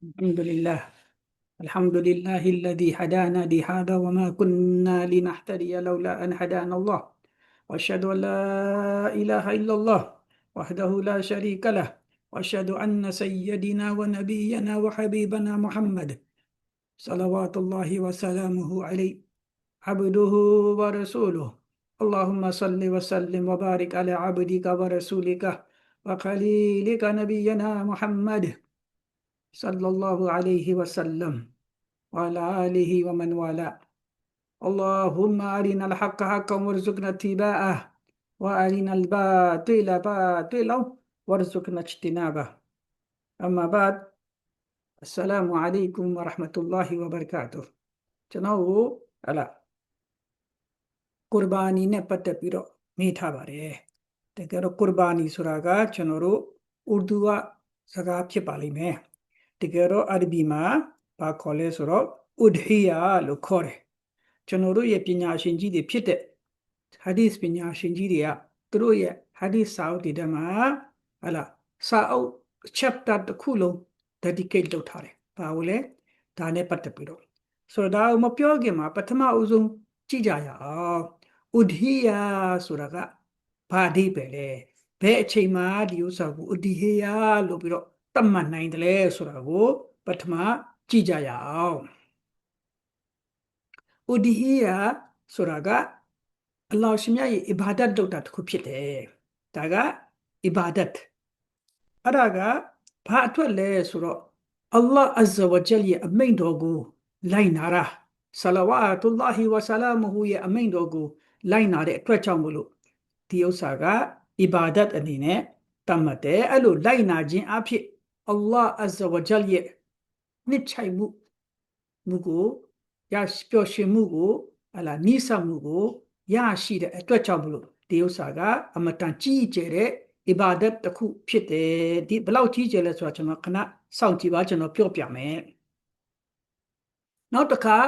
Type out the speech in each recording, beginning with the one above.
الحمد لله. الحمد لله الذي هدانا لهذا وما كنا لنهتدي لولا أن هدانا الله. وأشهد أن لا إله إلا الله وحده لا شريك له. وأشهد أن سيدنا ونبينا وحبيبنا محمد صلوات الله وسلامه عليه عبده ورسوله. اللهم صل وسلم وبارك على عبدك ورسولك وخليلك نبينا محمد. صلى الله عليه وسلم وعلى آله ومن والاه اللهم أرنا الحق حقا وارزقنا اتباعه وأرنا الباطل باطلا وارزقنا اجتنابه أما بعد السلام عليكم ورحمة الله وبركاته ကျွန်တော်တို့ဟလာကုရ်ဘာနီနဲ့ပတ်သက်ပြီးတော့မေးထားပါတယ်တကယ်တော့ကုရ်ဘာနီဆိုတာကကျွန်တော်တို့ဥရဒူကစကားဖြစ်ပါလိမ့်မယ် တကယ်တော့အရဘီမှာဘာခေါ်လဲဆိုတော့ဥဒဟီယာလို့ခေါ်တယ်ကျွန်တော်တို့ရဲ့ပညာရှင်ကြီးတွေဖြစ်တဲ့ဟာဒီစ်ပညာရှင်ကြီးတွေကသူတို့ရဲ့ဟာဒီစ်စာအုပ်တွေထဲမှာဟလာစာအုပ် chapter တစ်ခုလုံး dedicate လုပ်ထားတယ်ဘာလို့လဲဒါနဲ့ပတ်သက်ပြီးတော့ဆိုတော့ဒါကိုမပြောခင်မှာပထမအဦးဆုံးကြည့်ကြရအောင်ဥဒဟီယာဆိုတာကဘာအဓိပ္ပာယ်လဲဘယ်အချိန်မှာဒီဥစ္စာကိုဥဒဟီယာလို့ပြီးတော့ တတ်မှတ်နိုင်တယ်လဲဆိုတာကို ပထမကြည့်ကြရအောင်ဥဒဟီယာဆိုတာကအလ္လာဟ်ရှင်မြတ်ရဲ့အီဘာဒတ်လုပ်တာတစ်ခုဖြစ်တယ်ဒါကအီဘာဒတ်အဲ့ဒါကဘာအတွက်လဲဆိုတော့အလ္လာဟ်အဇ္ဇဝဂျယ်ရဲ့အမိန့်တော်ကိုလိုက်နာတာဆလဝါတုလ္လာဟီဝဆလာမဟူရဲ့အမိန့်တော်ကိုလိုက်နာတဲ့အတွက်ကြောင့်မလို့ဒီဥစ္စာကအီဘာဒတ်အနေနဲ့တတ်မှတ်တယ်အဲ့လိုလိုက်နာခြင်းအဖြစ် အလ္လာဟ်အဇ္ဇဝဂျယ်ရဲ့နှစ်ချိုင်မှုမှုကိုရပျော်ရွှင်မှုကိုဟလာနိစ္စမှုကိုရရှိတဲ့အတွက်ကြောင့်မလို့ဒီဥစ္စာကအမတန်ကြီးကျယ်တဲ့အီဘာဒတ်တစ်ခုဖြစ်တယ်ဒီဘယ်လောက်ကြီးကျယ်လဲဆိုတာကျွန်တော်ခဏစောင့်ကြည့်ပါကျွန်တော်ပြောပြမယ်နောက်တစ်ခါ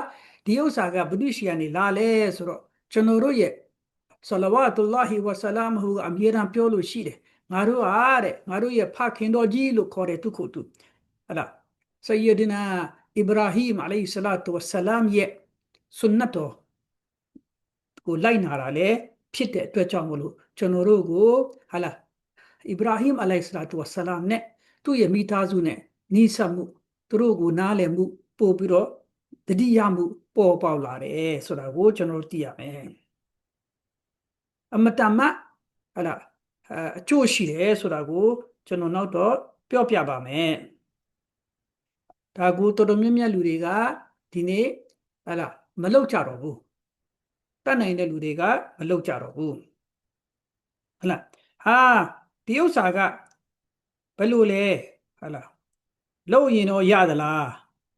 ဒီဥစ္စာကဘုဒ္ဓရှိကနေလာလဲဆိုတော့ကျွန်တော်တို့ရဲ့ဆလဝတ်တူလာဟီဝဆလာမ်ဟူအမြဲတမ်းပြောလို့ရှိတယ် ငါတို့အားတဲ့ငါတို့ရဲ့ဖခင်တော်ကြီးလို့ခေါ်တဲ့သူခုသူဟလာဆယဒနာအီဗရာဟီမ်အလိုင်ဆလာတူဝဆလာမ်ရဲ့ဆွန်နတ်တော်ကိုလိုက်နာတာလေဖြစ်တဲ့အတွက်ကြောင့်မလို့ကျွန်တော်တို့ကိုဟာလာအီဗရာဟီမ်အလိုင်ဆလာတူဝဆလာမ်နဲ့သူ့ရဲ့မိသားစုနဲ့နီးစပ်မှုသူတို့ကိုနားလည်မှုပို့ပြီးတော့တတိယမှုပေါ်ပေါက်လာတယ်ဆိုတာကိုကျွန်တော်တို့သိရမယ်အမတမဟလာ အကျိုးရှိတယ်ဆိုတာကိုကျွန်တော်နောက်တော့ပြောပြပါမယ်ဒါကိုတော်တော်များများလူတွေကဒီနေ့ဟလာမလောက်ကြတော့ဘူးတတ်နိုင်တဲ့လူတွေကမလောက်ကြတော့ဘူးဟလာဟာဒီဥစ္စာကဘယ်လိုလဲဟလာလောက်ရင်တော့ရသလား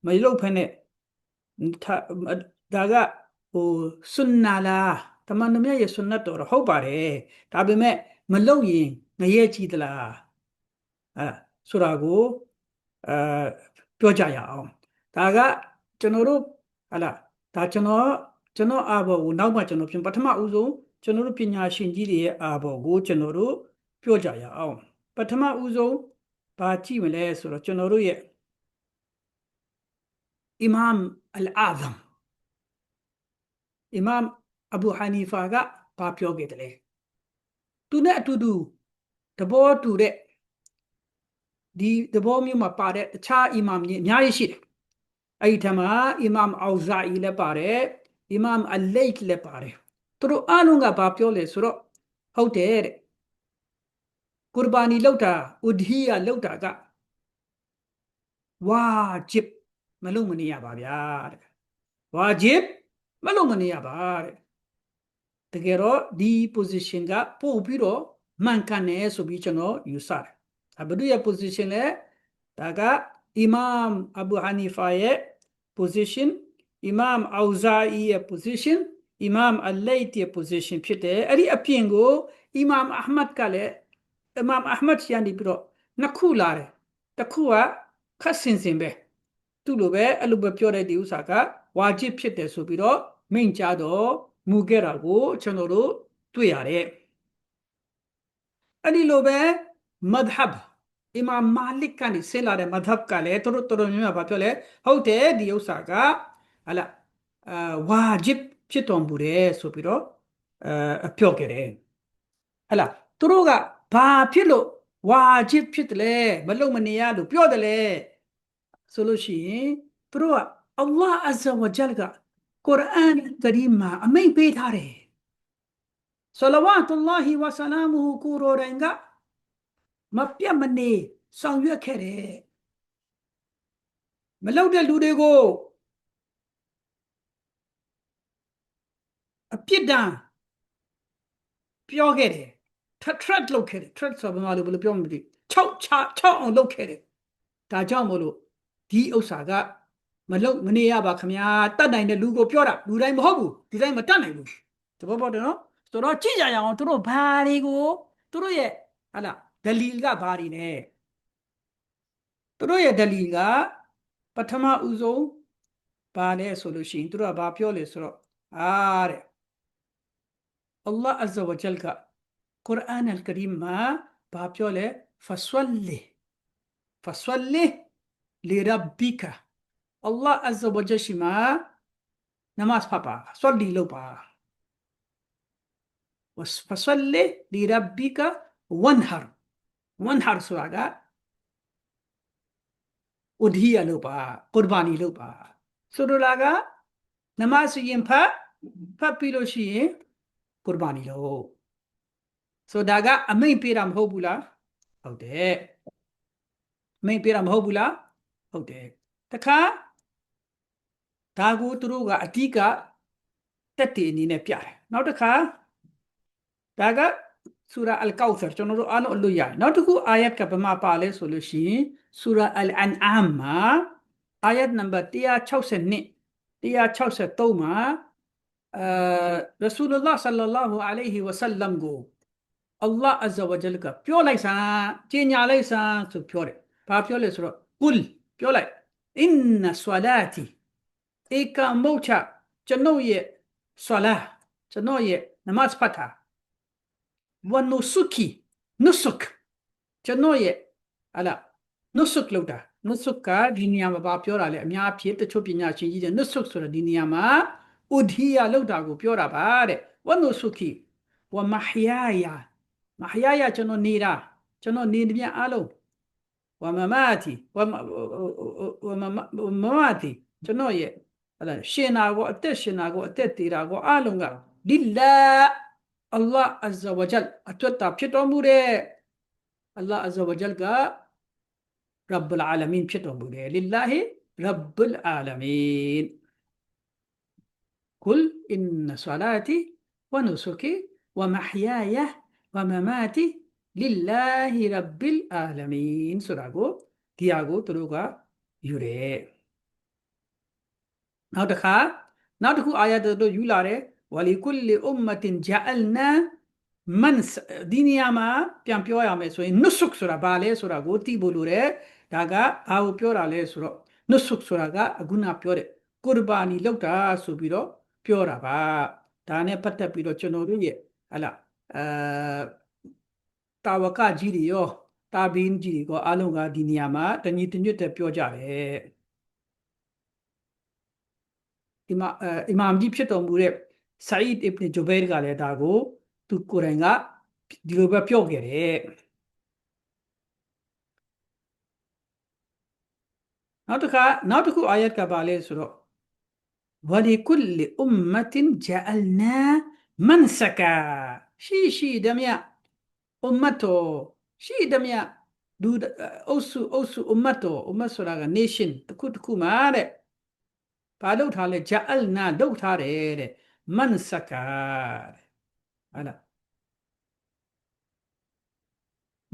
မလောက်ဖ ೇನೆ ဒါကဟိုဆွန်နာလားတမန်တော်မြတ်ရဲ့ဆွန်နတ်တော်ဟုတ်ပါတယ်ဒါပေမဲ့ မလုံရင်ငရဲကြည့်သလားအဲဆိုတာကိုအဲပြောကြရအောင်ဒါကကျွန်တော်တို့ဟလာဒါကျွန်တော်ကျွန်တော်အာဘောကိုနောက်မှကျွန်တော်ပြင်ပထမဦးဆုံးကျွန်တော်တို့ပညာရှင်ကြီးတွေရဲ့အာဘောကိုကျွန်တော်တို့ပြောကြရအောင်ပထမဦးဆုံးဘာကြည့်မလဲဆိုတော့ကျွန်တော်တို့ရဲ့အီမမ်အလ်အာဇမ်အီမမ်အဘူဟာနီဖာကဘာပြောခဲ့တယ်လဲ သူနဲ့အတူတူတဘောတူတဲ့ဒီတဘောမျိုးမှာပါတဲ့တခြားအီမမ်ကြီးအများကြီးရှိတယ်အဲ့ဒီထမှာအီမမ်အောက်ဇာအီလည်းပါတယ်အီမမ်အလိတ်လည်းပါတယ်သူတို့အားလုံးကဘာပြောလဲဆိုတော့ဟုတ်တယ်တဲ့ကူရ်ဘာနီလောက်တာဥဒဟီယာလောက်တာကဝါဂျစ်မလုံမနေရပါဗျာတဲ့ဝါဂျစ်မလုံမနေရပါတဲ့ တကယ်တော့ဒီ position ကပို့ပြီးတော့မှန်ကန်တယ်ဆိုပြီးကျွန်တော်ယူဆတယ်အဘဒူရဲ့ position လဲဒါကအီမမ်အဘူဟာနီဖာရဲ့ position အီမမ်အောဇာအီရဲ့ position အီမမ်အလိုက်ရဲ့ position ဖြစ်တယ်အဲ့ဒီအပြင်ကိုအီမမ်အာမတ်ကလည်းအီမမ်အာမတ်ရန်ဒီပြီးတော့နှစ်ခုလာတယ်တစ်ခုကခတ်စင်စင်ပဲသူ့လိုပဲအဲ့လိုပဲပြောတဲ့ဒီဥစ္စာကဝါဂျစ်ဖြစ်တယ်ဆိုပြီးတော့မိန့်ကြတော့ မူခဲ့တာကိုကျွန်တော်တို့တွေ့ရတယ်အဲ့ဒီလိုပဲမဒ်ဟဘ်အီမာမာလစ်ကနေဆင်းလာတဲ့မသဟ်ကလည်းသူတို့တော်တော်များများဘာပြောလဲဟုတ်တယ်ဒီဥစ္စာကဟလာအာဝါဂျစ်ဖြစ်တော်မူတယ်ဆိုပြီးတော့အဲပြောခဲ့တယ်ဟလာသူတို့ကဘာဖြစ်လို့ဝါဂျစ်ဖြစ်တယ်လဲမလုံမနေရလို့ပြောတယ်လေဆိုလို့ရှိရင်သူတို့ကအလ္လာဟ်အဇ္ဇဝဂျလ်က ကုရ်အာန်ကရီမှာအမိန့်ပေးထားတယ်ဆလဝတ်အလ္လာဟီဝဆလာမူကိုရိုရင်ကမပြတ်မနေဆောင်ရွက်ခဲ့တယ်မလောက်တဲ့လူတွေကိုအပြစ်ဒဏ်ပြောခဲ့တယ်ထထရက်လုပ်ခဲ့တယ်ထရက်ဆိုဘာလို့ဘယ်လိုပြောမလဲ6 6 6အောင်လုပ်ခဲ့တယ်ဒါကြောင့်မို့လို့ဒီဥစ္စာက မလုံမနေရပါခမညာတတ်နိုင်တဲ့လူကိုပြောတာလူတိုင်းမဟုတ်ဘူးဒီတိုင်းမတတ်နိုင်ဘူးတဘောပေါက်တယ်နော်ဆိုတော့ကြည့်ကြရအောင်သူတို့ဘာတွေကိုသူတို့ရဲ့ဟာလားဒလီကဘာတွေလဲသူတို့ရဲ့ဒလီကပထမဦးဆုံးဘာလဲဆိုလို့ရှိရင်သူတို့ကဘာပြောလဲဆိုတော့အားတဲ့ Allah Azza wa Jal က Quran al-Karim မှာဘာပြောလဲ fasalli fasalli li rabbika Allah Azza wa Jal ရှိ မှာနမတ်ဖတ်ပါဆွတ်လီလုပ်ပါ fasalli li rabbika wanhar wanhar ဆိုတာကဥဒိယလုပ်ပါကုရ်ဘာနီလုပ်ပါဆိုလိုတာကနမတ်ရင်ဖတ်ဖတ်ပြီးလို့ရှိရင်ကုရ်ဘာနီလုပ်ဆိုဒါကအမိန့်ပေးတာမဟုတ်ဘူးလားဟုတ်တယ်အမိန့်ပေးတာမဟုတ်ဘူးလားဟုတ်တယ်တခါ ဒါကိုသူတို့ကအတိကတက်တည်အနေနဲ့ပြတယ်နောက်တစ်ခါဒါကဆူရာအလ်ကောက်ဆာကျွန်တော်တို့အားလုံးအလို့ရတယ်နောက်တစ်ခုအာယတ်ကဘယ်မှာပါလဲဆိုလို့ရှိရင်ဆူရာအလ်အန်အမ်မှာအာယတ်နံပါတ်162 163မှာအာရဆူလုလ္လာဟ်ဆလ္လာလာဟူအလိုင်ဟီဝဆလမ်ကိုအလ္လာဟ်အဇ္ဇဝဂျလ်ကပြောလိုက်စမ်းကြင်ညာလိုက်စမ်းဆိုပြောတယ်ဘာပြောလဲဆိုတော့ကုလ်ပြောလိုက်အင်နဆွလာတီ ဧကမုတ်ချကျွန်ုပ်ရဲ့ဆွလာကျွန်တော်ရဲ့နမတ်ဖတ်တာဝနုဆုကီနုဆုကကျွန်တော်ရဲ့ဟလာနုဆုကလောက်တာနုဆုကဒီနေရာမှာဘာပြောတာလဲအများဖြစ်တချို့ပညာရှင်ကြီးတွေနုဆုကဆိုတာဒီနေရာမှာဥဒိယလောက်တာကိုပြောတာပါတဲ့ဝနုဆုကီဝမဟယာယာမဟယာယာကျွန်တော်နေတာကျွန်တော်နေနေပြန်အားလုံးဝမမတီဝမဝမမတီကျွန်တော်ရဲ့ဟလာ ရှင်နာကိုအသက်ရှင်နာကိုအသက်တည်တာကိုအားလုံးကလ illah Allah Azza wa Jal အတွက်တာဖြစ်တော်မူတဲ့ Allah Azza wa Jal က Rabbul Alamin ဖြစ်တော်မူတယ် Lillahi Rabbul Alamin ကုလ inna salati wa nusuki wa mahyaya wa mamati Lillahi Rabbil Alamin ဆိုတာကိုဒီဟာကိုသူတို့ကယူတယ် နောက်တစ်ခါနောက်တစ်ခုအာယတ်တို့ယူလာတယ်ဝလီကုလီအွမ်မတင်ဂျာအလ်နာမန်ဒီနီယာမှာပြန်ပြောရမယ်ဆိုရင်နုဆုခ်ဆိုတာဘာလဲဆိုတာကိုသိဖို့လိုတယ်ဒါကဘာကိုပြောတာလဲဆိုတော့နုဆုခ်ဆိုတာကအခုနပြောတဲ့ကူရဘာနီလောက်တာဆိုပြီးတော့ပြောတာပါဒါနဲ့ပတ်သက်ပြီးတော့ကျွန်တော်တို့ရဲ့ဟလာအာတာဝကကြီးတွေရောတာဘင်းကြီးတွေကောအလုံးကဒီနေရာမှာတညီတညွတ်တဲ့ပြောကြတယ် ဒီမှာအီမာမ်ကြီးဖြစ်တော်မူတဲ့ဆာအီဒ်အစ်ဘ်ဂျူဘိုင်ကလည်းဒါကိုသူကိုယ်တိုင်ကဒီလိုပဲပြောခဲ့တယ်နောက်တစ်ခါနောက်တစ်ခုအာယတ်ကပါလဲဆိုတော့ဝလီကုလ်အွမ်မတင်ဂျအလ်နာမန်စကာရှိရှိဒမြအွမ်မတောရှိဒမြဒူအုပ်စုအုပ်စုအွမ်မတောအွမ်မဆိုတာက nation တခုတခုမှာတဲ့ ဘာလုပ်ထားလဲဂျအလ်နာလုပ်ထားတယ်တဲ့မန်စကာဟာလား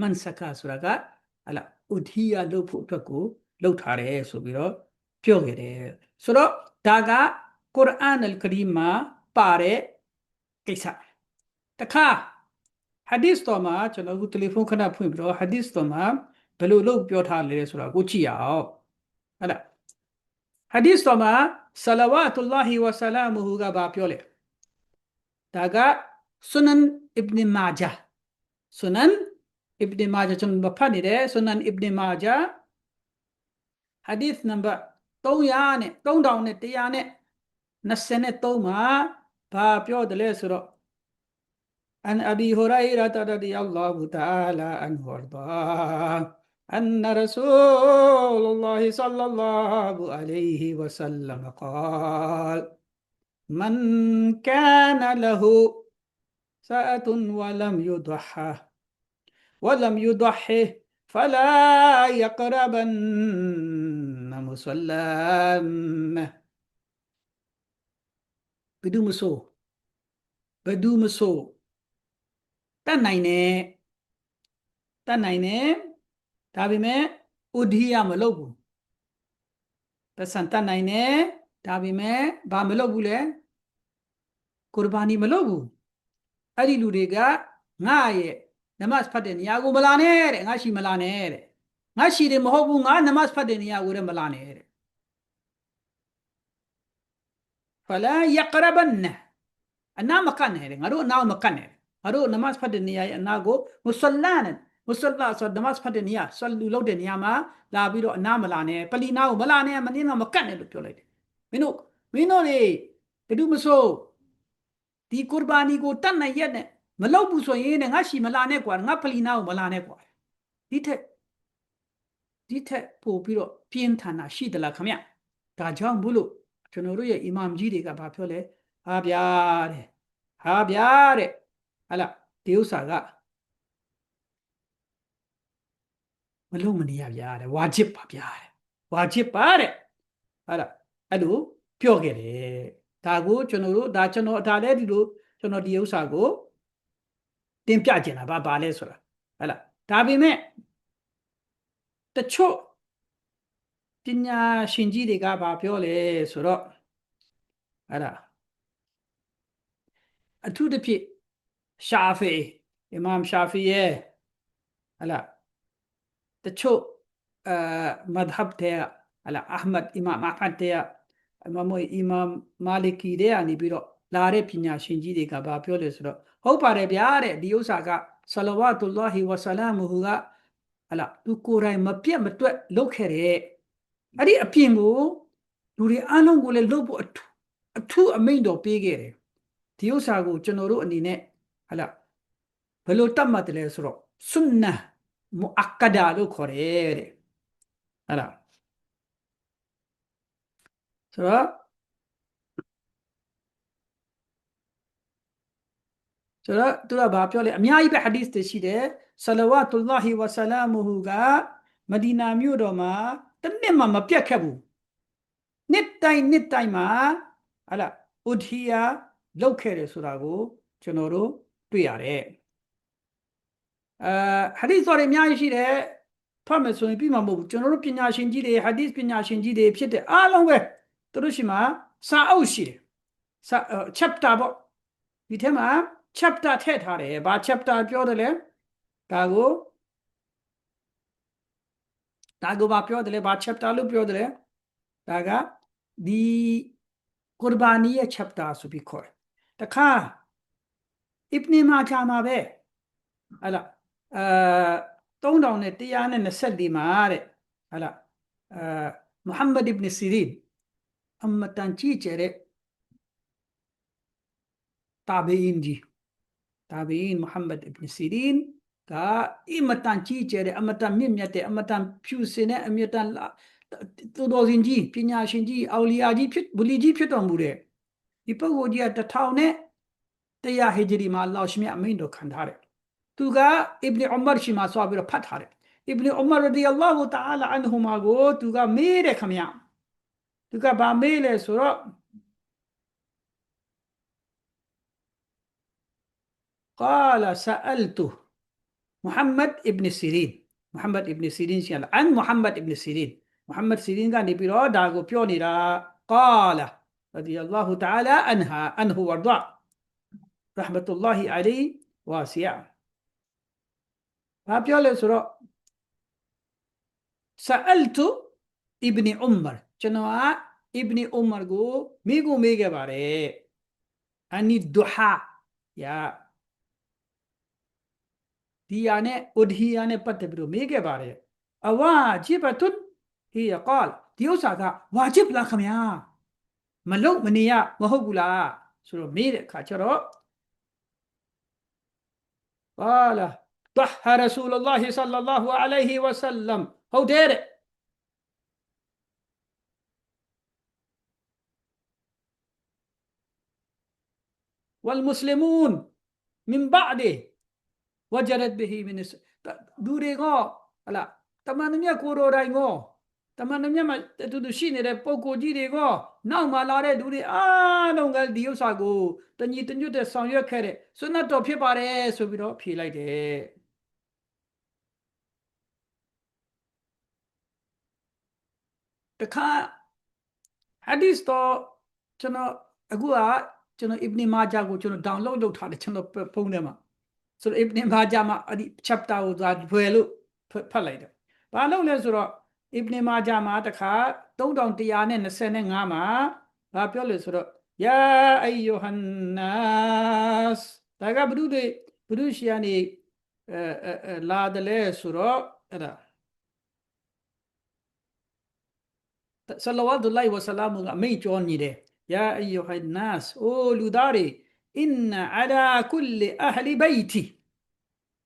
မန်စကာဆိုတာကဟာလားဥဒိယလုပ်ဖို့အတွက်ကိုလုပ်ထားတယ်ဆိုပြီးတော့ပြောခဲ့တယ်ဆိုတော့ဒါကကုရ်အာန်အလ်ကရီမှာပါတဲ့ကိစ္စတခါဟာဒီစ်တော်မှာကျွန်တော်ကတယ်လီဖုန်းခဏဖွင့်ပြီးတော့ဟာဒီစ်တော်မှာဘယ်လိုလုပ်ပြောထားလဲဆိုတာကိုကြည့်ရအောင်ဟုတ်လား ဟာဒီစ်တော်မှာဆလဝတ်လာဟီဝဆလာမူကဘာပြောလဲဒါကဆွနန်အစ်ဘ်မာဂျာဆွနန် ibn majah ကျွန်တော်ဖတ်နေတယ် sunan ibn majah hadith number 300နဲ့3000နဲ့100နဲ့23မှာဘာပြောတယ်လဲဆိုတော့ عن أبي هريرة رضي الله تعالى عنه وارضاه أن رسول الله صلى الله عليه وسلم قال من كان له ساعة ولم يضحى ولم يضحي فلا يقربن مصلانا ဘယ်သူမဆိုဘယ်သူမဆိုတတ်နိုင်တယ်တတ်နိုင်တယ် ဒါပေမဲ့ဥဒိယမလုပ်ဘူးပစံတတ်နိုင်တယ်ဒါပေမဲ့ဘာမလုပ်ဘူးလဲကုရ်ဘာနီမလုပ်ဘူးအဲ့ဒီလူတွေကငါရဲ့နမတ်ဖတ်တဲ့နေရာကိုမလာနဲ့တဲ့ငါရှိမလာနဲ့တဲ့ငါရှိတယ်မဟုတ်ဘူးငါနမတ်ဖတ်တဲ့နေရာကိုလည်းမလာနဲ့တဲ့ဖလာယကရဘန်နအနာမကတ်နဲ့တဲ့ငါတို့အနာမကတ်နဲ့ငါတို့နမတ်ဖတ်တဲ့နေရာရဲ့အနာကိုမုဆလန်နဲ့ မုဆလဆိုနမတ်ဖတ်တဲ့နေရာဆလူလုပ်တဲ့နေရာမှာလာပြီးတော့အနာမလာနဲ့ပလီနာကိုမလာနဲ့မင်းတော့မကတ်နဲ့လို့ပြောလိုက်တယ်မင်းတို့မင်းတို့တွေဘယ်သူမဆိုဒီကုရ်ဘာနီကိုတတ်နိုင်ရက်နဲ့မလုပ်ဘူးဆိုရင်ငါရှိမလာနဲ့ကွာငါပလီနာကိုမလာနဲ့ကွာဒီထက်ဒီထက်ပို့ပြီးတော့ပြင်းထန်တာရှိသလားခမဒါကြောင့်ဘူးလို့ကျွန်တော်တို့ရဲ့အီမမ်ကြီးတွေကဘာပြောလဲဟာဗျာတဲ့ဟာဗျာတဲ့ဟာလားဒီဥစ္စာက မလုံးမနေရဗျာတဲ့ဝါဂျစ်ပါဗျာတဲ့ဝါဂျစ်ပါတဲ့ဟာလားအဲ့လိုပြောခဲ့တယ်ဒါကိုကျွန်တော်တို့ဒါကျွန်တော်ဒါလည်းဒီလိုကျွန်တော်ဒီဥစ္စာကိုတင်ပြကျင်တာဘာပါလဲဆိုတာဟာလားဒါပေမဲ့တချို့ပညာရှင်ကြီးတွေကဘာပြောလဲဆိုတော့အဲ့ဒါအထူးသဖြင့်ရှာဖီအီမမ်ရှာဖီရဲ့ဟလာ တချို့အာမဒ်ဟပ်တဲ့ဟလာအာမတ်အီမမ်အာဟတ်တဲ့အမမွေအီမမ်မာလီကီတဲ့အနေပြီးတော့လာတဲ့ပညာရှင်ကြီးတွေကဘာပြောလဲဆိုတော့ဟုတ်ပါတယ်ဗျာတဲ့ဒီဥစ္စာကဆလဝတ်တူလာဟီဝဆလာမူဟူကဟလာသူကိုယ်တိုင်မပြတ်မတွက်လုပ်ခဲ့တဲ့အဲ့ဒီအပြင်ကိုလူတွေအားလုံးကိုလည်းလုပ်ဖို့အထူးအထူးအမိန့်တော်ပေးခဲ့တယ်ဒီဥစ္စာကိုကျွန်တော်တို့အနေနဲ့ဟလာဘယ်လိုတတ်မှတ်တယ်လဲဆိုတော့ဆွန်နာ မူအကဒါလို့ခေါ်တယ်တဲ့ဟလာဆိုတော့ဆိုတော့သူကဘာပြောလဲအများကြီးပဲဟာဒီသ်တွေရှိတယ်ဆလဝတ်တူလာဟီဝဆလာမူဟူကမဒီနာမြို့တော်မှာတနစ်မှမပြတ်ခဲ့ဘူးနှစ်တိုင်းနှစ်တိုင်းမှာဟလာဥဒီယာလောက်ခဲ့တယ်ဆိုတာကိုကျွန်တော်တို့တွေ့ရတယ် အဲဟာဒီသ်တွေအများကြီးရှိတယ်ဖတ်မယ်ဆိုရင်ပြီးမှာမဟုတ်ဘူးကျွန်တော်တို့ပညာရှင်ကြီးတွေဟာဒီသ်ပညာရှင်ကြီးတွေဖြစ်တဲ့အားလုံးပဲသူတို့ရှိမှာစာအုပ်ရှိတယ်စာ chapter ပေါ့ဒီထဲမှာ chapter ထည့်ထားတယ်ဘာ chapter ပြောတယ်လဲဒါကိုဒါကိုဘာပြောတယ်လဲဘာ chapter လို့ပြောတယ်လဲဒါကဒီကုရ်ဘာနီရဲ့ chapter ဆိုပြီးခေါ်တယ်တခါအစ်ဘနီမာချာမှာပဲဟလာ အာ3000နဲ့124မှာတဲ့ဟလာအာမုဟမ္မဒ်အစ်ဘနီစီရီန်အမတန်ကြီးကျယ်တဲ့တာဘီအင်ကြီးတာဘီအင်မုဟမ္မဒ်အစ်ဘနီစီရီန်ကအမတန်ကြီးကျယ်တဲ့အမတန်မြင့်မြတ်တဲ့အမတန်ဖြူစင်တဲ့အမတန်သူတော်စင်ကြီးပညာရှင်ကြီးအော်လီယာကြီးဖြစ်ဘူလီကြီးဖြစ်တော်မူတဲ့ဒီပုဂ္ဂိုလ်ကြီးကတထောင်နဲ့တရားဟီဂျရီမှာလောရှမြအမိန်တော်ခံထားတယ်သူကအစ်ဘနီအူမာရှိမှာဆွာပြီးတော့ဖတ်ထားတယ် အစ်ဘနီအူမာရဒီအလ္လာဟူတအာလာအန်ဟူမာကိုသူကမေးတယ်ခမရသူကဗာမေးလဲဆိုတော့ قال سألته محمد ابن سيرين محمد ابن سيرين شيء عن محمد ابن سيرين محمد سيرين ကနေပြီးတော့ဒါကိုပြောနေတာ قال رضي الله تعالى عنها عنه وارضاه رحمة الله عليه واسع ဘာပြောလဲဆိုတော့ سألت ابن عمر ကျွန်တော်က ابن عمر ကိုမိကိုမေးခဲ့ပါတယ်အနိဒူဟာယာ ဒီယာနဲ့ဥဒဟီယာနဲ့ပတ်သက်ပြီးတော့မေးခဲ့ပါတယ်အဝါဂျစ်ဘတ်ဟီယကောလ်ဒီဥစ္စာကဝါဂျစ်လားခင်ဗျာမလုံမနေရမဟုတ်ဘူးလားဆိုတော့မေးတဲ့အခါကျတော့ قال ضحى တဟရာဆူလလာဟီဆလလာဟူအလိုင်ဟီဝဆလမ်ဟုတ်တယ်တဲ့ဝလ်မွတ်စလီမူန်မင်ဘါဒီဝဂျရတ်ဘီဟီမင်ဒူရီကဟလာတမန်တော်မြတ်ကိုရိုတိုင်းကောတမန်တော်မြတ်မှာတူတူရှိနေတဲ့ပုံကိုကြီးတွေကနောက်မှလာတဲ့သူတွေအားလုံးကဒီဥစ္စာကိုတညီတညွတ်တဲ့ဆောင်ရွက်ခဲ့တဲ့ဆွနတ်တော်ဖြစ်ပါတယ်ဆိုပြီးတော့ဖြေလိုက်တယ် တခါဟဒီစ်တော့ကျွန်တော်အခုကကျွန်တော်အစ်ဘနီမာဂျာကိုကျွန်တော် download လုပ်ထားတယ်ကျွန်တော်ဖုန်းထဲမှာဆိုတော့အစ်ဘနီမာဂျာမှာအဲ့ဒီ chapter ကိုသွားဖွယ်လို့ဖတ်ဖတ်လိုက်တယ်။ဘာလို့လဲဆိုတော့အစ်ဘနီမာဂျာမှာတခါ3125မှာဘာပြောလဲဆိုတော့ယာအယိုဟန်နတ်ဒါကဘုဒ္ဓတွေဘုဒ္ဓရှိယနေအဲအဲအဲလာတယ်လဲဆိုတော့အဲ့ဒါ ဆလဝတ်ဒ်လိုင်ဝဆလာမအမိန့်ကြောနေတယ်ယာအယုဟန်နတ်အိုလူသားတွေအင်နအလာကုလအဟလီဘိတ်တီ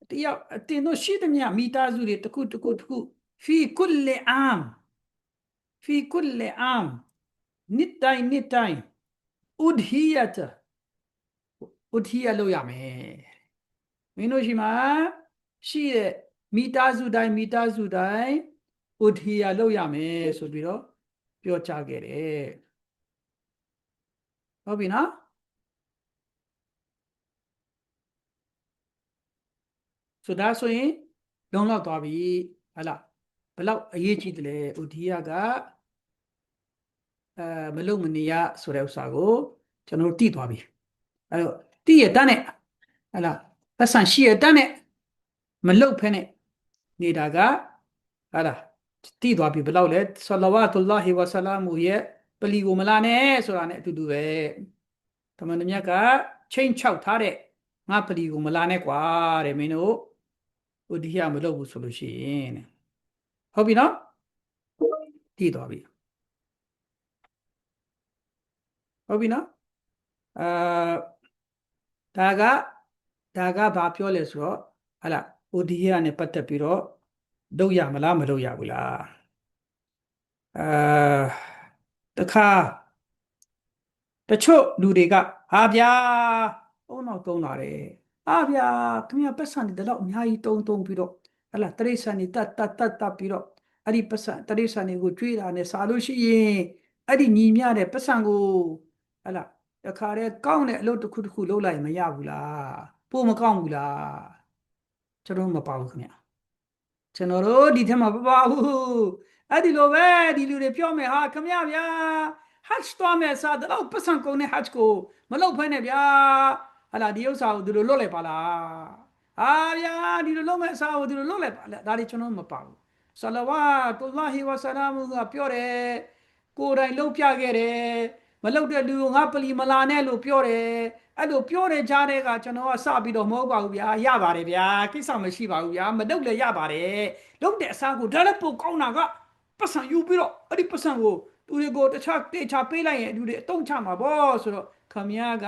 တရားအတင်တို့ရှိသမျှမိသားစုတွေတစ်ခုတစ်ခုတစ်ခုဖီကုလအမ်ဖီကုလအမ်နှစ်တိုင်းနှစ်တိုင်းဥဒဟီယတ်ဥဒဟီယလို့ရမယ်မင်းတို့ရှိမှာရှိတဲ့မိသားစုတိုင်းမိသားစုတိုင်းဥဒဟီယလို့ရမယ်ဆိုပြီးတော့ ပြောကြားခဲ့တယ်ဟုတ်ပြီနော်ဆိုဒါဆိုရင်လုံလောက်သွားပြီဟလာဘလောက်အရေးကြီးတယ်လဲဥဒီယကအဲမလုံမနေရဆိုတဲ့ဥစ္စာကိုကျွန်တော်တို့သိသွားပြီအဲတော့သိရတတ်နဲ့ဟလာပတ်စံရှိရတတ်နဲ့မလုံဖဲနဲ့နေတာကဟာလား တည်သွားပြီဘယ်လောက်လဲဆလဝတ်တူလာဟီဝဆလာမူရဲ့ပလီကိုမလာနဲ့ဆိုတာ ਨੇ အတူတူပဲတမန်တော်မြတ်ကချိန်ချောက်ထားတဲ့ငါပလီကိုမလာနဲ့ကွာတဲ့မင်းတို့ဟိုဒီရမလုပ်ဘူးဆိုလို့ရှိရင်တဲ့ဟုတ်ပြီနော်တည်သွားပြီဟုတ်ပြီနော်အာဒါကဒါကဘာပြောလဲဆိုတော့ဟလာဟိုဒီရနဲ့ပတ်သက်ပြီးတော့ လုပ်ရမလားမလုပ်ရဘူးလားအာတခါတချို့လူတွေကဟာဗျာအုံတော့တုံးလာတယ်ဟာဗျာခင်ဗျာပတ်စံနေတော့အများကြီးတုံးတုံးပြီးတော့ဟလာတရိษံနေတတ်တတ်တတ်တတ်ပြီးတော့အဲ့ဒီပတ်စံတရိษံတွေကိုကျွေးတာနဲ့စားလို့ရှိရင်အဲ့ဒီညီမျှတဲ့ပတ်စံကိုဟလာတခါတည်းကောင်းတဲ့အလုပ်တစ်ခုတစ်ခုလုပ်လိုက်မရဘူးလားပို့မကောင်းဘူးလားကျွန်တော်မပါဘူးခင်ဗျာ ကျွန်တော်တို့ဒီထက်မှာမပါဘူးအဲ့ဒီလိုပဲဒီလူတွေပြောမယ်ဟာခမရဗျာဟတ်တော်မယ်စားတော့ပတ်စံကုန်တဲ့ဟတ်ကိုမလုပ်ဖဲနဲ့ဗျာဟာလာဒီဥစ္စာကိုဒီလိုလွတ်လိုက်ပါလားဟာဗျာဒီလိုလုပ်မယ်စားကိုဒီလိုလွတ်လိုက်ပါလားဒါတွေကျွန်တော်မပါဘူးဆလဝတ်တူလာဟီဝဆလာမူကပြောတယ်ကိုယ်တိုင်လှုပ်ပြခဲ့တယ်မလှုပ်တဲ့လူကိုငါပလီမလာနဲ့လို့ပြောတယ် အဲ့လိုပြောတဲ့ကြားတဲ့ကကျွန်တော်ကစပြီးတော့မဟုတ်ပါဘူးဗျာရပါတယ်ဗျာကိစ္စမရှိပါဘူးဗျာမလုပ်လည်းရပါတယ်လုပ်တဲ့အစားကိုဒါလည်းပိုကောင်းတာကပတ်စံယူပြီးတော့အဲ့ဒီပတ်စံကိုသူတွေကိုတခြားတေချာပေးလိုက်ရင်လူတွေအတုံးချမှာပေါ့ဆိုတော့ခမည်းက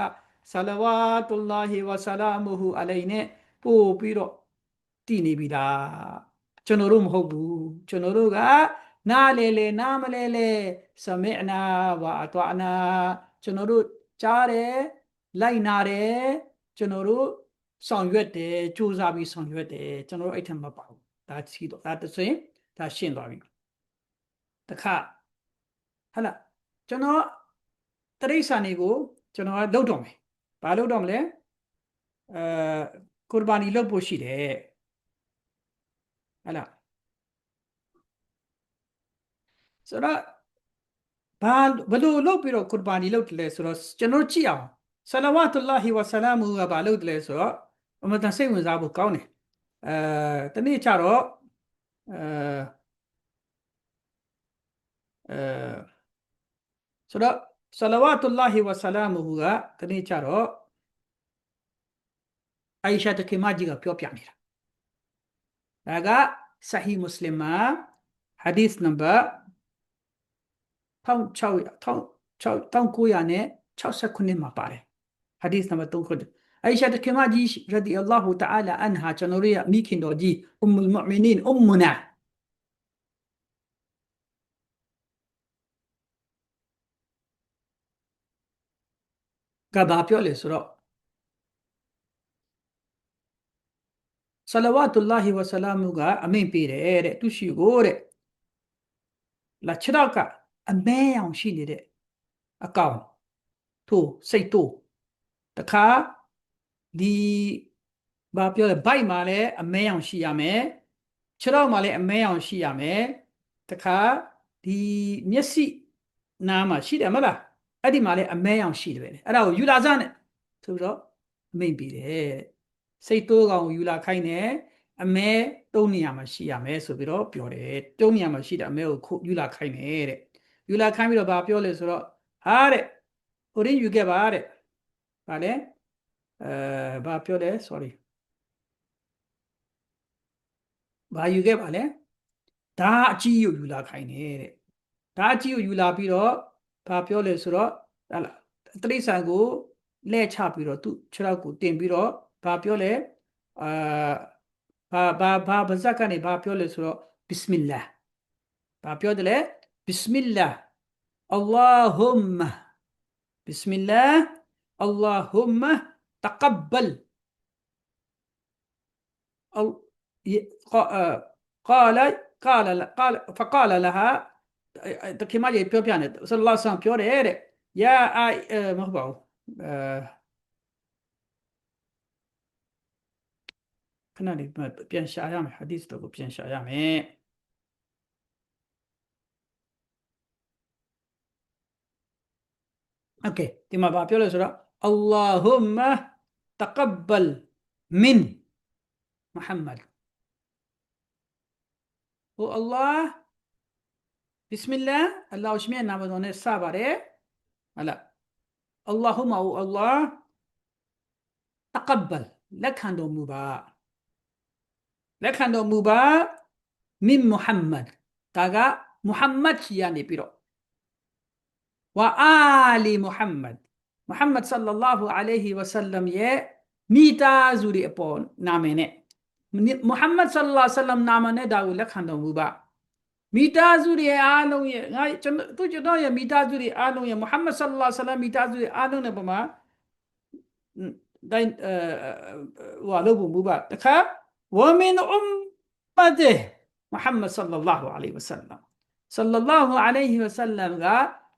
ဆလဝတ်တူလာဟီဝဆလာမူဟူအလိုင်နဲ့ပို့ပြီးတော့တည်နေပြီလားကျွန်တော်တို့မဟုတ်ဘူးကျွန်တော်တို့ကနားလေလေနားမလဲလေစမေအနာဝါအတော်အနာကျွန်တော်တို့ကြားတယ် လိုက်နာတယ်ကျွန်တော်တို့ဆောင်ရွက်တယ်စူးစမ်းပြီးဆောင်ရွက်တယ်ကျွန်တော်တို့အဲ့ထက်မပါဘူးဒါရှိတော့ဒါတဆွင်ဒါရှင်းသွားပြီတခါဟလာကျွန်တော်တရိษံတွေကိုကျွန်တော်ကလုတ်တော့မယ်ဘာလုတ်တော့မလဲအဲကုရ်ဘာနီလုတ်ဖို့ရှိတယ်ဟလာဆိုတော့ဘာဘယ်လိုလုပ်ပြီးတော့ကုရ်ဘာနီလုတ်တယ်လဲဆိုတော့ကျွန်တော်ကြည့်အောင် ဆလဝတ်တူလာဟီဝဆလာမူကဘာလုပ်တယ်လဲဆိုတော့အမတန်စိတ်ဝင်စားဖို့ကောင်းတယ်အဲတနေ့ကျတော့အဲအဲဆိုတော့ဆလဝတ်တူလာဟီဝဆလာမူကတနေ့ကျတော့အိုင်ရှာတခင်မကြီးကပြောပြနေတာဒါကဆဟီမွတ်စလင်မှာ hadith number 1600နဲ့69မှာပါတယ် hadith number 3ခုအိရှာတခင်မကြီးရဒီအလ္လာဟူတအာ လာအန်ဟာကျွန်တော်ရဲ့မိခင်တော်ကြီးအုမ်မူလ်မူမီနင်အုမ်မူနာကဘာပြောလဲဆိုတော့ဆလဝတ်တူလာဟီဝဆလာမူကအမိန့်ပေးတယ်တဲ့သူရှိကိုတဲ့လာခြေတော့ကအမဲအောင်ရှိနေတဲ့အကောင်ထို့စိတ်တို့ တခါဒီဘာပြောလဲဘိုက်မှာလည်းအမဲအောင်ရှိရမယ်ခြေတော့မှာလည်းအမဲအောင်ရှိရမယ်တခါဒီမျက်စိနားမှာရှိတယ်မလားအဲ့ဒီမှာလည်းအမဲအောင်ရှိတယ်ပဲအဲ့ဒါကိုယူလာစနဲ့ဆိုတော့အမိန့်ပေးတယ်စိတ်တိုးကောင်ကိုယူလာခိုင်းတယ်အမဲတုံးနေရမှာရှိရမယ်ဆိုပြီးတော့ပြောတယ်တုံးနေရမှာရှိတဲ့အမဲကိုခုယူလာခိုင်းတယ်တဲ့ယူလာခိုင်းပြီးတော့ဗာပြောလဲဆိုတော့ဟာတဲ့ဟိုရင်းယူခဲ့ပါတဲ့ ဗာလဲအဲဗာပြောတယ် sorry ဗာယူခဲ့ပါလဲဒါအကြီးကိုယူလာခိုင်းတယ်တဲ့ဒါအကြီးကိုယူလာပြီးတော့ဗာပြောလဲဆိုတော့ဟာလားတရိษံကိုလဲချပြီးတော့သူ့ခြေထောက်ကိုတင်ပြီးတော့ဗာပြောလဲအာဘာဘာဘာဘာဇက်ကနေဘာပြောလဲဆိုတော့ဘစ်မီလာဘာပြောတယ်လဲဘစ်မီလာအလ္လာဟุมဘစ်မီလာ اللهم تقبل. آه، قال قال قال فقال لها che maglia il più piano sallallahu alaihi wasallam orere يا آي آه، مغبعو آه. كنا لي بيان شعيام حديث تقول بيان شعيام إيه أوكي تما بابيو لسرا اللهم تقبل من محمد. والله بسم الله الله وشمين نعبد ونسى باري لا اللهم أو الله تقبل لك هندو مبا لك هندو مبا من محمد تاغا محمد يعني بيرو وآل محمد မုဟမ္မဒ်ဆလ္လာဟူအလိုင်ဟီဝဆလမ်ရဲ့မိသားစုတွေအပေါ်နာမည်နဲ့မုဟမ္မဒ်ဆလ္လာဆလမ်နာမည်နဲ့ဒါကိုလက်ခံတော်မူပါမိသားစုတွေအားလုံးရဲ့ငါကျွန်တော်သူကျွန်တော်ရဲ့မိသားစုတွေအားလုံးရဲ့မုဟမ္မဒ်ဆလ္လာဆလမ်မိသားစုတွေအားလုံးနဲ့ပမာဒိုင်အဟိုအလုပ်ပုံမူပါတခါဝမင်အွမ်မတေမုဟမ္မဒ်ဆလ္လာဟူအလိုင်ဝဆလမ်ဆလ္လာဟူအလိုင်ဝဆလမ်က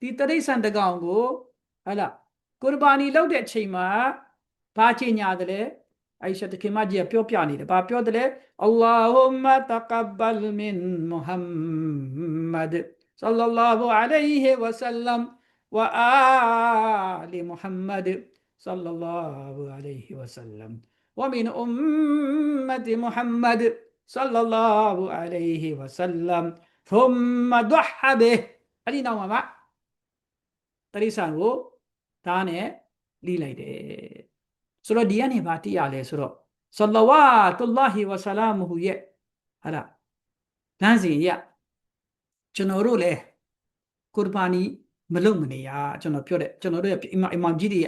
ဒီတရိษံတကောင်ကိုဟလာ ကုရ်ဘာနီလောက်တဲ့အချိန်မှာဘာချိန်ညာတယ်လဲအိရှာတခင်မကြီးကပြောပြနေတယ်ဘာပြောတယ်လဲအလ္လာဟူမတကဘလ်မင်မုဟမ္မဒ်ဆလ္လာလာဟူအလိုင်ဟီဝဆလမ်ဝအာလီမုဟမ္မဒ်ဆလ္လာလာဟူအလိုင်ဟီဝဆလမ် ومن أمة محمد صلى الله عليه وسلم ثم ضحى به အဲ့ဒီနောက်မှာမှတရိษံကို ဒါနဲ့လီးလိုက်တယ်ဆိုတော့ဒီကနေဘာတိရလဲဆိုတော့ဆလဝါတုလ္လာဟီဝဆလာမဟူရဲ့ဟာလားလမ်းစဉ်ရကျွန်တော်တို့လည်းကုရ်ဘာနီမလုပ်မနေရကျွန်တော်ပြောတဲ့ကျွန်တော်တို့ရဲ့အီမမ်ကြီးတွေ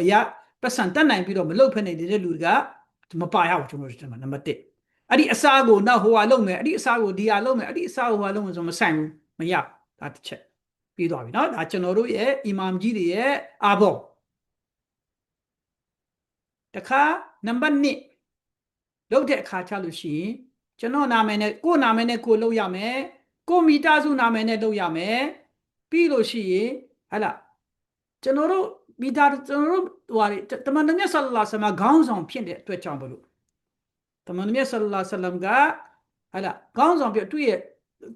အရာပတ်စံတက်နိုင်ပြီးတော့မလုတ်ဖက်နေတဲ့လူတွေကမပါရဘူးကျွန်တော်တို့နံပါတ်1အဲ့ဒီအစားကိုနောက်ဟိုဟာလုပ်မယ်အဲ့ဒီအစားကိုဒီဟာလုပ်မယ်အဲ့ဒီအစားဟိုဟာလုပ်မယ်ဆိုမဆိုင်ဘူးမရဒါတစ်ချက် ပြီးသွားပြီเนาะဒါကျွန်တော်တို့ရဲ့အီမမ်ကြီးတွေရဲ့အာဘောတခါနံပါတ်2လုပ်တဲ့အခါချလို့ရှိရင်ကျွန်တော်နာမည်နဲ့ကို့နာမည်နဲ့ကို့လုပ်ရမယ်ကို့မိသားစုနာမည်နဲ့လုပ်ရမယ်ပြီးလို့ရှိရင်ဟဲ့လားကျွန်တော်တို့မိသားကျွန်တော်တို့ဟိုဟာတမန်တော်မြတ်ဆလ္လာလဟ်အလိုင်းခေါင်းဆောင်ဖြစ်တဲ့အတွက်ကြောင့်ဘလို့တမန်တော်မြတ်ဆလ္လာလဟ်အလိုင်းကဟာလာခေါင်းဆောင်ပြသူ့ရဲ့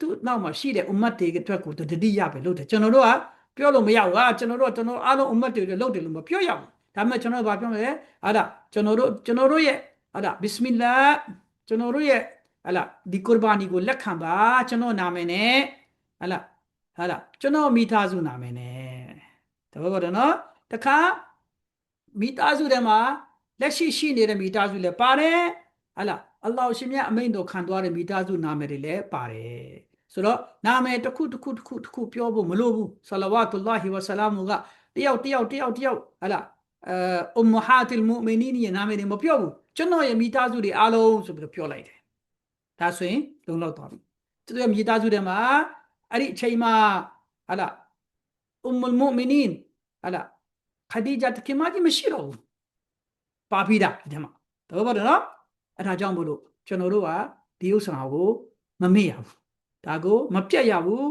သူ့နောက်မှာရှိတဲ့ ummah တွေအတွက်ကိုတတိယပဲလို့တယ်ကျွန်တော်တို့ကပြောလို့မရဘူးဟာကျွန်တော်တို့ကကျွန်တော်အားလုံး ummah တွေလုပ်တယ်လို့မပြောရဘူးဒါပေမဲ့ကျွန်တော်တို့ကပြောမလဲဟာလာကျွန်တော်တို့ကျွန်တော်တို့ရဲ့ဟာလာဘစ်မီလာကျွန်တော်တို့ရဲ့ဟာလာဒီကုရ်ဘာနီကိုလက်ခံပါကျွန်တော်နာမည်နဲ့ဟာလာဟာလာကျွန်တော်မိသားစုနာမည်နဲ့တဘောကတော့နော်တခါမိသားစုထဲမှာလက်ရှိရှိနေတဲ့မိသားစုလည်းပါတယ်ဟလာ အလ္လာဟ်ရှင်မြတ်အမိန့်တော်ခံသွားတဲ့မိသားစုနာမည်တွေလည်းပါတယ်ဆိုတော့နာမည်တစ်ခုတစ်ခုတစ်ခုတစ်ခုပြောဖို့မလိုဘူးဆလဝတ်တူလာဟီဝဆလာမူကတယောက်တယောက်တယောက်တယောက်ဟလာအဲအုမ္မဟာတ်လ်မူမီနီရဲ့နာမည်တွေမပြောဘူးကျွန်တော်ရဲ့မိသားစုတွေအားလုံးဆိုပြီးတော့ပြောလိုက်တယ်ဒါဆိုရင်လုံလောက်သွားပြီသူရဲ့မိသားစုတွေမှာအဲ့ဒီအချိန်မှာဟလာအုမ္မလ်မူမီနင်ဟလာခဒီဂျတ်ကီမာကြီးမရှိတော့ဘူးပါပြီးတာဒီထဲမှာတော့ဘာလို့နော် အဲ့ဒါကြောင့်မလို့ကျွန်တော်တို့ကဒီဥစ္စာကိုမမေ့ရဘူးဒါကိုမပြတ်ရဘူး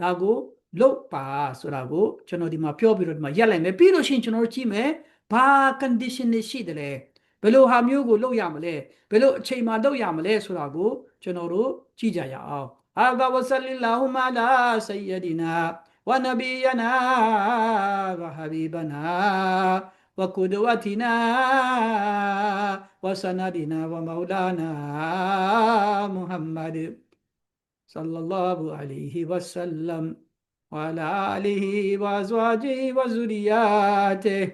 ဒါကိုလုတ်ပါဆိုတာကိုကျွန်တော်ဒီမှာပြောပြီးတော့ဒီမှာရက်လိုက်မယ်ပြီးလို့ရှိရင်ကျွန်တော်တို့ကြည့်မယ်ဘာ condition တွေရှိတယ်လဲဘယ်လိုဟာမျိုးကိုလုပ်ရမလဲဘယ်လိုအချိန်မှလုပ်ရမလဲဆိုတာကိုကျွန်တော်တို့ကြည့်ကြရအောင်အာဂဝဆလီလာဟူမာလာဆယဒီနာဝနဘီယနာဝဟဘီဘနာ وقدوتنا وسندنا ومولانا محمد صلى الله عليه وسلم وعلى آله وأزواجه وزرياته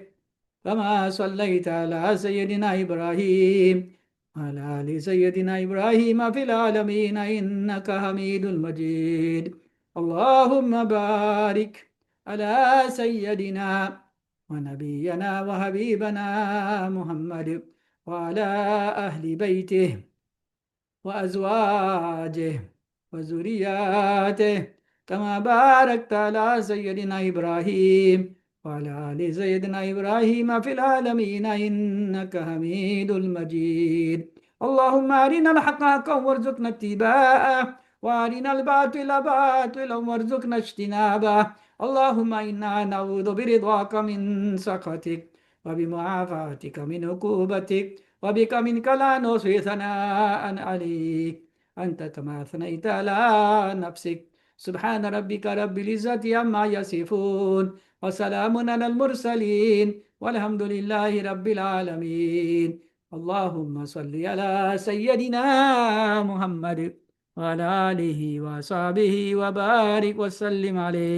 كما صليت على سيدنا إبراهيم وعلى آل سيدنا إبراهيم في العالمين إنك حميد مجيد. اللهم بارك على سيدنا ونبينا وحبيبنا محمد وعلى أهل بيته وأزواجه وذرياته كما باركت على سيدنا إبراهيم وعلى آل سيدنا إبراهيم في العالمين إنك حميد المجيد. اللهم أرنا الحق حقا وارزقنا اتباعه وأرنا الباطل باطلا وارزقنا اجتنابه. اللهم إنا نعوذ برضاك من سخطك وبمعافاتك من عقوبتك وبك منك لا نحصي ثناء عليك. أنت كما أثنيت على نفسك. سبحان ربك رب العزة عما يصفون وسلام على المرسلين والحمد لله رب العالمين. اللهم صل على سيدنا محمد وعلى آله وصحبه وبارك وسلم عليه.